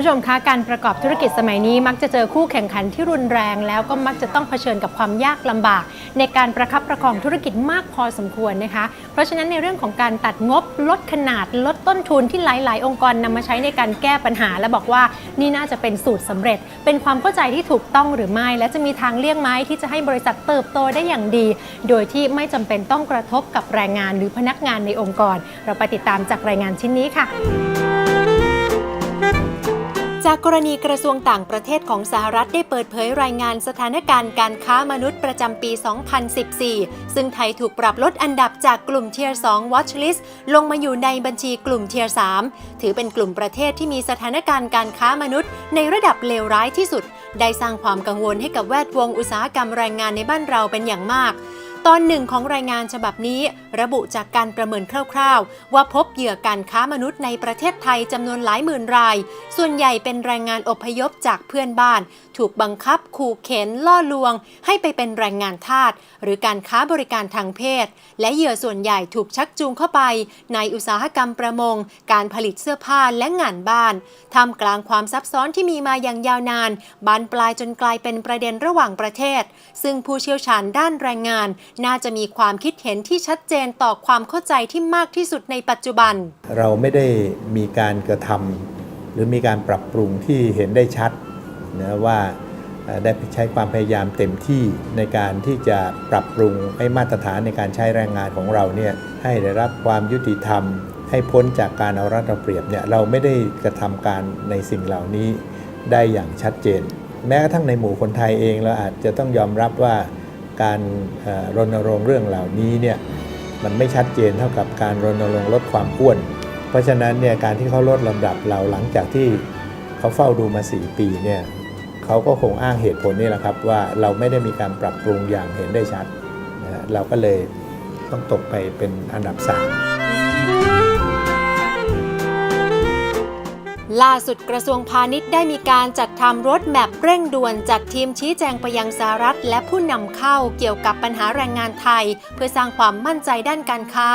ผู้ชมคะการประกอบธุรกิจสมัยนี้มักจะเจอคู่แข่งขันที่รุนแรง แล้วก็มักจะต้องเผชิญกับความยากลำบาก ในการประคับประคองธุรกิจมากพอสมควรนะคะ เพราะฉะนั้นในเรื่องของการตัดงบลดขนาดลดต้นทุนที่หลาย ๆ องค์กรนำมาใช้ในการแก้ปัญหา และบอกว่านี่น่าจะเป็นสูตรสำเร็จ เป็นความเข้าใจที่ถูกต้องหรือไม่ และจะมีทางเลี่ยงไหมที่จะให้บริษัทเติบโตได้อย่างดี โดยที่ไม่จำเป็นต้องกระทบกับแรงงานหรือพนักงานในองค์กร เราไปติดตามจากรายงานชิ้นนี้ค่ะ จากกรณีกระทรวงต่างประเทศของสหรัฐได้เปิดเผยรายงานสถานการณ์การค้ามนุษย์ประจำปี 2014 ซึ่งไทยถูกปรับลดอันดับจากกลุ่มเทียร์ 2 Watch List ลงมาอยู่ในบัญชีกลุ่มเทียร์ 3 ถือเป็นกลุ่มประเทศที่มีสถานการณ์การค้ามนุษย์ ในระดับเลวร้ายที่สุด ได้สร้างความกังวลให้กับแวดวงอุตสาหกรรมแรงงานในบ้านเราเป็นอย่างมาก ตอนหนึ่งของรายงานฉบับนี้ ระบุจากการประเมินคร่าวๆ ว่าพบเหยื่อการค้ามนุษย์ในประเทศไทยจำนวนหลายหมื่นราย ส่วนใหญ่เป็นแรงงานอพยพจากเพื่อนบ้าน ถูกบังคับขู่เข็นล่อลวง ให้ไปเป็นแรงงานทาสหรือการค้าบริการทางเพศ และเหยื่อส่วนใหญ่ถูกชักจูงเข้าไป ในอุตสาหกรรมประมง การผลิตเสื้อผ้าและงานบ้านท่ามกลางความซับซ้อนที่มีมาอย่างยาวนานบานปลายจนกลายเป็นประเด็นระหว่างประเทศ ซึ่งผู้เชี่ยวชาญด้านแรงงานน่าจะมีความคิดเห็นที่ชัดเจนต่อความเข้าใจที่มากที่สุดในปัจจุบัน เราไม่ได้มีการกระทำหรือมีการปรับปรุงที่เห็นได้ชัดนะว่าได้ใช้ความพยายามเต็มที่ในการที่จะปรับปรุงให้มาตรฐานในการใช้แรงงานของเราเนี่ยให้ได้รับความยุติธรรม ให้พ้นจากการเอารัดเอาเปรียบเนี่ยเราไม่ได้กระทำการในสิ่งเหล่านี้ได้อย่างชัดเจน แม้กระทั่งในหมู่คนไทยเองเราอาจจะต้องยอมรับว่า การรณรงค์เรื่องเหล่านี้เนี่ยมันไม่ชัดเจนเท่ากับการรณรงค์ลดความอ้วน เพราะฉะนั้นเนี่ยการที่เขาลดลำดับเราหลังจากที่เขาเฝ้าดูมา 4 ปีเนี่ยเขาก็คงอ้างเหตุผลนี่แหละครับว่าเราไม่ได้มีการปรับปรุงอย่างเห็นได้ชัดนะฮะเราก็เลยต้องตกไปเป็นอันดับ 3 ล่าสุดกระทรวงพาณิชย์ได้มีการจัดทำรถแมพเร่งด่วนจัดทีมชี้แจงไปยังสหรัฐ และผู้นำเข้าเกี่ยวกับปัญหาแรงงานไทย เพื่อสร้างความมั่นใจด้านการค้า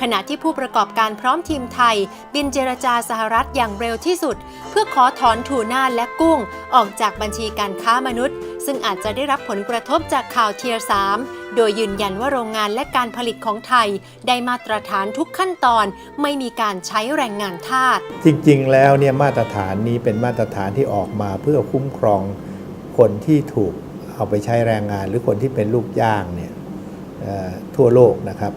ขณะที่ผู้ประกอบการพร้อมทีมไทย บินเจรจาสหรัฐอย่างเร็วที่สุด เพื่อขอถอนถูน่าและกุ้ง ออกจากบัญชีการค้ามนุษย์ ซึ่งอาจจะได้รับผลกระทบจากข่าวเทียร์3 โดยยืนยันว่าโรงงานและการผลิตของไทย ได้มาตรฐานทุกขั้นตอนไม่มีการใช้แรงงานทาส จริงๆ แล้วเนี่ยมาตรฐานนี้เป็นมาตรฐานที่ออกมาเพื่อคุ้มครองคนที่ถูกเอาไปใช้แรงงาน หรือคนที่เป็นลูกจ้างเนี่ยทั่วโลกนะครับ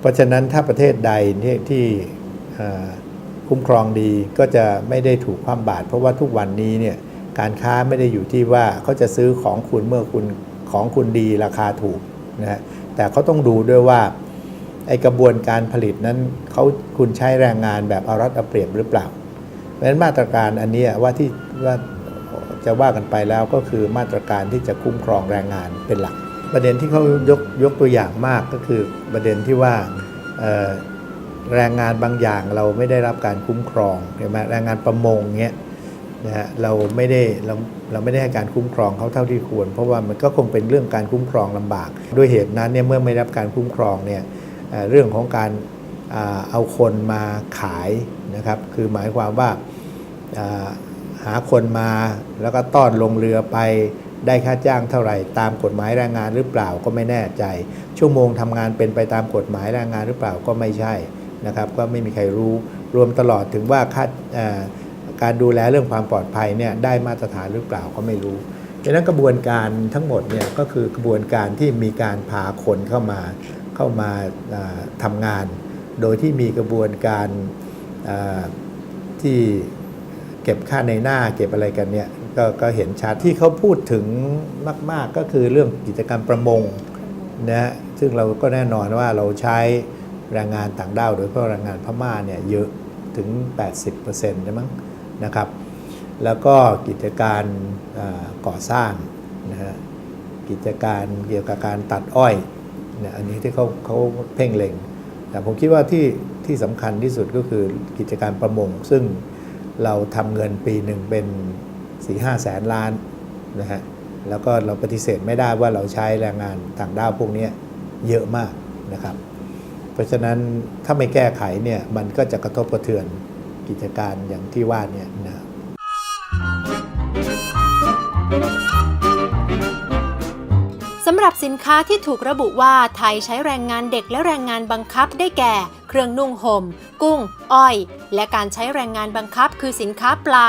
เพราะฉะนั้นถ้าประเทศใดที่ที่คุ้มครองดีก็จะไม่ได้ถูกความบาตรเพราะว่าทุกวันนี้เนี่ยการค้าไม่ได้อยู่ที่ว่าเขาจะซื้อของคุณเมื่อคุณ ของคุณดีราคาถูกนะฮะแต่เขาต้องดูด้วยว่าไอกระบวนการผลิตนั้นเขาคุณใช้แรงงานแบบอารัดเอาเปรียบหรือเปล่าเพราะฉะนั้นมาตรการอันนี้ว่าที่ว่าจะว่ากันไปแล้วก็คือมาตรการที่จะคุ้มครองแรงงานเป็นหลัก ประเด็นที่เขายกยกตัวอย่างมากก็คือประเด็นที่ว่าแรงงานบางอย่างเราไม่ได้รับการคุ้มครองใช่ไหมแรงงานประมงเงี้ย นะฮะเราไม่ได้เราเราไม่ได้ให้การคุ้มครองเขาเท่าที่ควร เพราะว่ามันก็คงเป็นเรื่องการคุ้มครองลำบาก ด้วยเหตุนั้นเนี่ยเมื่อไม่รับการคุ้มครองเนี่ยเรื่องของการเอาคนมาขายนะครับคือหมายความว่าหาคนมาแล้วก็ต้อนลงเรือไปได้ค่าจ้างเท่าไหร่ ตามกฎหมายแรงงานหรือเปล่าก็ไม่แน่ใจ ชั่วโมงทำงานเป็นไปตามกฎหมายแรงงานหรือเปล่าก็ไม่ใช่นะครับ ก็ไม่มีใครรู้รวมตลอดถึงว่าค่า การดูแลเรื่องความปลอดภัยเนี่ยได้มาตรฐานหรือเปล่าก็ไม่รู้ดังนั้นกระบวนการทั้งหมดเนี่ยก็คือกระบวนการที่มีการพาคนเข้ามาเข้ามาอ่าทำงาน โดยที่มีกระบวนการที่เก็บค่าในหน้าเก็บอะไรกันเนี่ยกก็เห็นชัดที่เขาพูดถึงมาก ๆ ก็คือเรื่องกิจกรรมประมงนะฮะซึ่งเราก็แน่นอนว่าเราใช้แรงงานต่างด้าวโดยเฉพาะแรงงานพม่าเนี่ยเยอะถึง 80%ใช่มั้ง นะครับ แล้วก็กิจการก่อสร้างนะฮะกิจการเกี่ยวกับการตัดอ้อยเนี่ยอันนี้ที่เขาเขาเพ่งเล็ง แต่ผมคิดว่าที่ที่สำคัญที่สุดก็คือกิจการประมง ซึ่งเราทำเงินปีหนึ่งเป็น4ี่ห้าแสนล้านนะฮะแล้วก็เราปฏิเสธไม่ได้ว่าเราใช้แรงงานต่างด้าวพวกนี้เยอะมากนะครับ เพราะฉะนั้นถ้าไม่แก้ไขเนี่ยมันก็จะกระทบกระเทือน กิจการอย่างที่ว่าเนี่ยนะสำหรับสินค้าที่ถูกระบุว่าไทยใช้แรงงานเด็กและแรงงานบังคับได้แก่ เครื่องนุ่งหม่ม กุ้ง อ้อย และการใช้แรงงานบังคับคือสินค้าปลา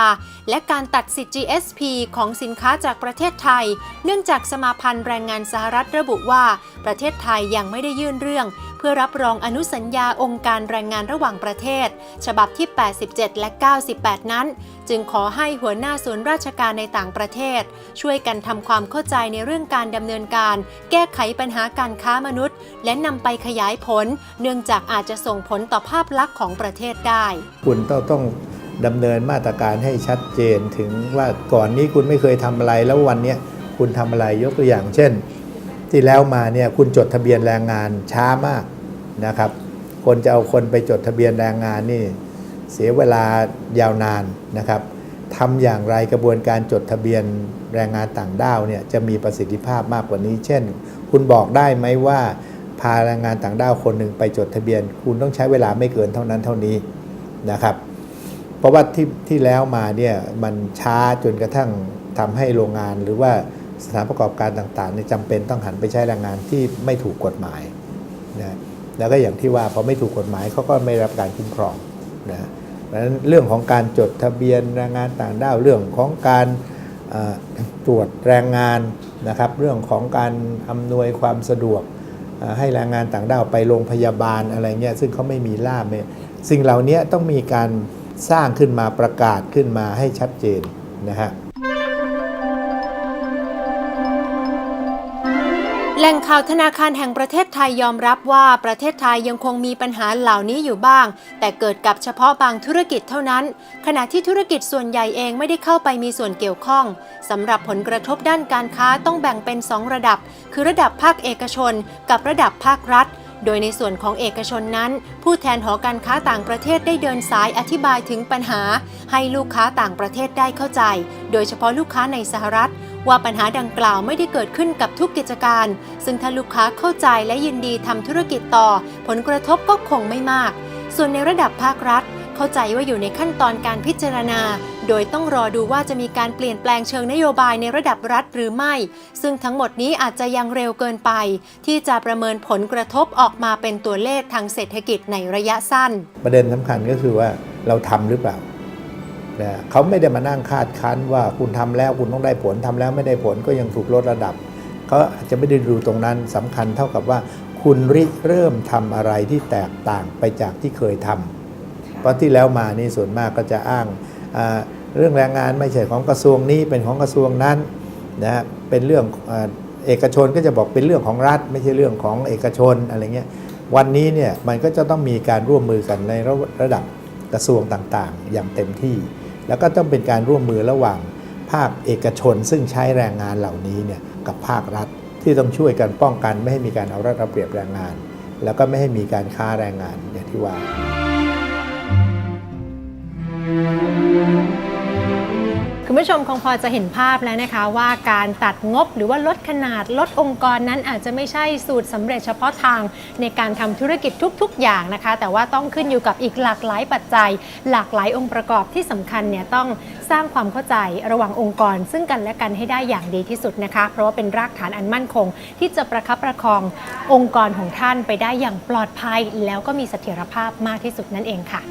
และการตัดสิทธิ GSP ของสินค้าจากประเทศไทย เนื่องจากสมาพันธ์แรงงานสหรัฐระบุว่า ประเทศไทยยังไม่ได้ยื่นเรื่อง เพื่อรับรองอนุสัญญาองค์การแรงงานระหว่างประเทศ ฉบับที่ 87 และ 98 นั้น จึงขอให้หัวหน้าศูนราชการในต่างประเทศ ช่วยกันทำความเข้าใจในเรื่องการดำเนินการ แก้ไขปัญหาการค้ามนุษย์ และนำไปขยายผล เนื่องจากอาจจะส่งผลต่อภาพลักษณ์ของประเทศได้ คุณต้องต้องดำเนินมาตรการให้ชัดเจนถึงว่าก่อนนี้คุณไม่เคยทำอะไรแล้ววันนี้คุณทำอะไรยกตัวอย่างเช่น ที่แล้วมาเนี่ยคุณจดทะเบียนแรงงานช้ามากนะครับ คนจะเอาคนไปจดทะเบียนแรงงานนี่เสียเวลายาวนานนะครับทำอย่างไรกระบวนการจดทะเบียนแรงงานต่างด้าวเนี่ยจะมีประสิทธิภาพมากกว่านี้ เช่น คุณบอกได้ไหมว่าพาแรงงานต่างด้าวคนหนึ่งไปจดทะเบียน คุณต้องใช้เวลาไม่เกินเท่านั้นเท่านี้นะครับ เพราะว่าที่ที่แล้วมาเนี่ยมันช้าจนกระทั่งทำให้โรงงานหรือว่า สถานประกอบการต่างๆเนี่ยจำเป็นต้องหันไปใช้แรงงานที่ไม่ถูกกฎหมายนะแล้วก็อย่างที่ว่าพอไม่ถูกกฎหมายเขาก็ไม่รับการคุ้มครองนะเพราะฉะนั้นเรื่องของการจดทะเบียนแรงงานต่างด้าวเรื่องของการตรวจแรงงานนะครับเรื่องของการอำนวยความสะดวกให้แรงงานต่างด้าวไปโรงพยาบาลอะไรเงี้ยซึ่งเขาไม่มีล่ามเนี่ยสิ่งเหล่านี้ต้องมีการสร้างขึ้นมาประกาศขึ้นมาให้ชัดเจนนะฮะ แหล่งข่าวธนาคารแห่งประเทศไทยยอมรับว่าประเทศไทยยังคงมีปัญหาเหล่านี้อยู่บ้าง แต่เกิดกับเฉพาะบางธุรกิจเท่านั้น ขณะที่ธุรกิจส่วนใหญ่เองไม่ได้เข้าไปมีส่วนเกี่ยวข้องสำหรับผลกระทบด้านการค้าต้องแบ่งเป็น 2 ระดับ คือระดับภาคเอกชน กับระดับภาครัฐโดยในส่วนของเอกชนนั้น ผู้แทนหอการค้าต่างประเทศได้เดินสายอธิบายถึงปัญหา ให้ลูกค้าต่างประเทศได้เข้าใจ โดยเฉพาะลูกค้าในสหรัฐ ว่าปัญหาดังกล่าวไม่ได้เกิดขึ้นกับทุกกิจการ ซึ่งถ้าลูกค้าเข้าใจและยินดีทำธุรกิจต่อ ผลกระทบก็คงไม่มาก ส่วนในระดับภาครัฐ เข้าใจว่าอยู่ในขั้นตอนการพิจารณา โดยต้องรอดูว่าจะมีการเปลี่ยนแปลงเชิงนโยบายในระดับรัฐหรือไม่ ซึ่งทั้งหมดนี้อาจจะยังเร็วเกินไป ที่จะประเมินผลกระทบออกมาเป็นตัวเลขทางเศรษฐกิจในระยะสั้น ประเด็นสำคัญก็คือว่าเราทำหรือเปล่า นะเขาไม่ได้มานั่งคาดคั้นว่าคุณทำแล้วคุณต้องได้ผลทำแล้วไม่ได้ผลก็ยังถูกลดระดับเขาอาจจะไม่ได้ดูตรงนั้นสำคัญเท่ากับว่า คุณริเริ่มทำอะไรที่แตกต่างไปจากที่เคยทำเพราะที่แล้วมานี่ส่วนมากก็จะอ้างเรื่องแรงงานไม่ใช่ของกระทรวงนี้เป็นของกระทรวงนั้นนะเป็นเรื่องเอกชนก็จะบอกเป็นเรื่องของรัฐ ไม่ใช่เรื่องของเอกชนอะไรเงี้ยวันนี้เนี่ยมันก็จะต้องมีการร่วมมือกันในระดับกระทรวงต่างๆ อย่างเต็มที่ แล้วก็ต้องเป็นการร่วมมือระหว่างภาคเอกชน ซึ่งใช้แรงงานเหล่านี้เนี่ยกับภาครัฐที่ต้องช่วยกันป้องกันไม่ให้มีการเอารัดเอาเปรียบแรงงาน แล้วก็ไม่ให้มีการค้าแรงงานอย่างที่ว่า คุณผู้ชมคงพอจะเห็นภาพแล้วนะคะว่าการตัดงบหรือว่าลดขนาดลดองค์กรนั้นอาจจะไม่ใช่สูตรสำเร็จเฉพาะทางในการทำธุรกิจทุก ๆ อย่างนะคะ แต่ว่าต้องขึ้นอยู่กับอีกหลากหลายปัจจัย หลากหลายองค์ประกอบที่สำคัญเนี่ยต้องสร้างความเข้าใจระหว่างองค์กร ซึ่งกันและกันให้ได้อย่างดีที่สุดนะคะ เพราะว่าเป็นรากฐานอันมั่นคง ที่จะประคับประคององค์กรของท่านไปได้อย่างปลอดภัย แล้วก็มีเสถียรภาพมากที่สุดนั่นเองค่ะ